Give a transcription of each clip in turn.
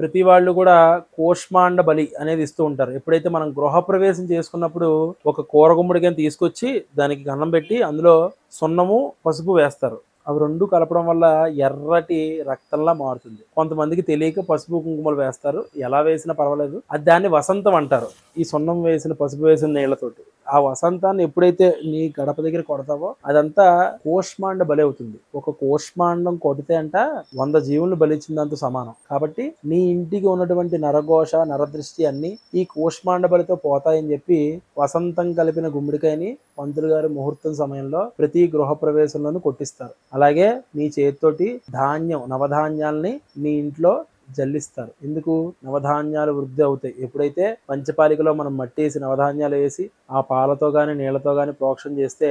ప్రతి వాళ్ళు కూడా కోష్మాండ బలి అనేది ఇస్తూ ఉంటారు. ఎప్పుడైతే మనం గృహప్రవేశం చేసుకున్నప్పుడు ఒక కూర గుమ్మడికాయని తీసుకొచ్చి దానికి గన్నం పెట్టి అందులో సున్నము పసుపు వేస్తారు. అవి రెండు కలపడం వల్ల ఎర్రటి రక్తంలా మారుతుంది. కొంతమందికి తెలియక పసుపు కుంకుమలు వేస్తారు. ఎలా వేసినా పర్వాలేదు. అది దాన్ని వసంతం అంటారు. ఈ సున్నం వేసిన పసుపు వేసిన నీళ్ళతోటి ఆ వసంతాన్ని ఎప్పుడైతే నీ గడప దగ్గర కొడతావో అదంతా కోష్మాండ బలి అవుతుంది. ఒక కోష్మాండం కొడితే అంట వంద జీవులు బలిచ్చిందంత సమానం. కాబట్టి నీ ఇంటికి ఉన్నటువంటి నరఘోష నరదృష్టి అన్ని ఈ కోష్మాండ బలితో పోతాయని చెప్పి వసంతం కలిపిన గుమ్మడికాయని పంతులు గారి ముహూర్తం సమయంలో ప్రతి గృహ ప్రవేశంలోనూ కొట్టిస్తారు. అలాగే నీ చేతితోటి ధాన్యం నవధాన్యాల్ని నీ ఇంట్లో జల్లిస్తారు. ఎందుకు? నవధాన్యాలు వృద్ధి అవుతాయి. ఎప్పుడైతే పంచపాలికలో మనం మట్టి వేసి నవధాన్యాలు వేసి ఆ పాలతో కానీ నీళ్ళతో కానీ ప్రోక్షణ చేస్తే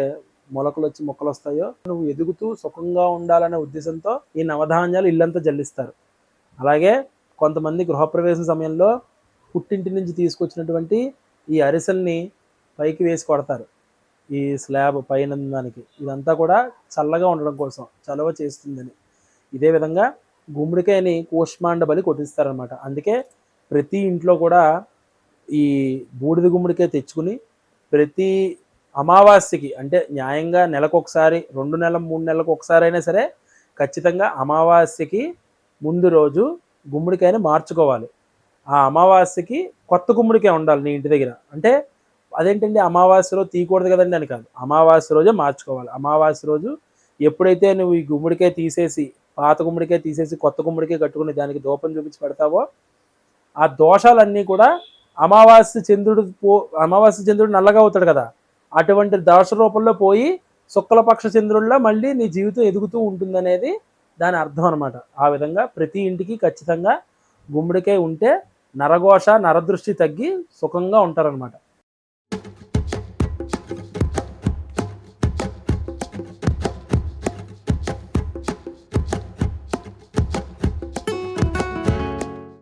మొలకలు వచ్చి మొక్కలు వస్తాయో నువ్వు ఎదుగుతూ సుఖంగా ఉండాలనే ఉద్దేశంతో ఈ నవధాన్యాలు ఇల్లంతా జల్లిస్తారు. అలాగే కొంతమంది గృహప్రవేశం సమయంలో పుట్టింటి నుంచి తీసుకొచ్చినటువంటి ఈ అరిసెల్ని పైకి వేసి కొడతారు. ఈ స్లాబ్ పైన దానికి ఇదంతా కూడా చల్లగా ఉండడం కోసం చలవ చేస్తుందని. ఇదే విధంగా గుమ్మడికాయని కూష్మాండ బలి కొట్టిస్తారనమాట అందుకే ప్రతి ఇంట్లో కూడా ఈ బూడిద గుమ్మడికాయ తెచ్చుకుని ప్రతి అమావాస్యకి అంటే న్యాయంగా నెలకు ఒకసారి రెండు నెలల మూడు నెలలకు ఒకసారి అయినా సరే ఖచ్చితంగా అమావాస్యకి ముందు రోజు గుమ్మడికాయని మార్చుకోవాలి. ఆ అమావాస్యకి కొత్త గుమ్మడికాయ ఉండాలి నీ ఇంటి దగ్గర. అంటే అదేంటండి అమావాస్య రోజు తీయకూడదు కదండి అని కాదు. అమావాస్య రోజే మార్చుకోవాలి. అమావాస్య రోజు ఎప్పుడైతే నువ్వు ఈ గుమ్మడికాయ తీసేసి పాత గుమ్మడికే తీసేసి కొత్త గుమ్మడికే కట్టుకుని దానికి దూపం చూపించి పెడతావో ఆ దోషాలన్నీ కూడా అమావాస్య చంద్రుడు పో అమావాస్య చంద్రుడు నల్లగా అవుతాడు కదా. అటువంటి దోష రూపంలో పోయి శుక్లపక్ష చంద్రుల్లో మళ్ళీ నీ జీవితం ఎదుగుతూ ఉంటుందనేది దాని అర్థం అనమాట ఆ విధంగా ప్రతి ఇంటికి ఖచ్చితంగా గుమ్మడికాయ ఉంటే నరఘోష నరదృష్టి తగ్గి సుఖంగా ఉంటారనమాట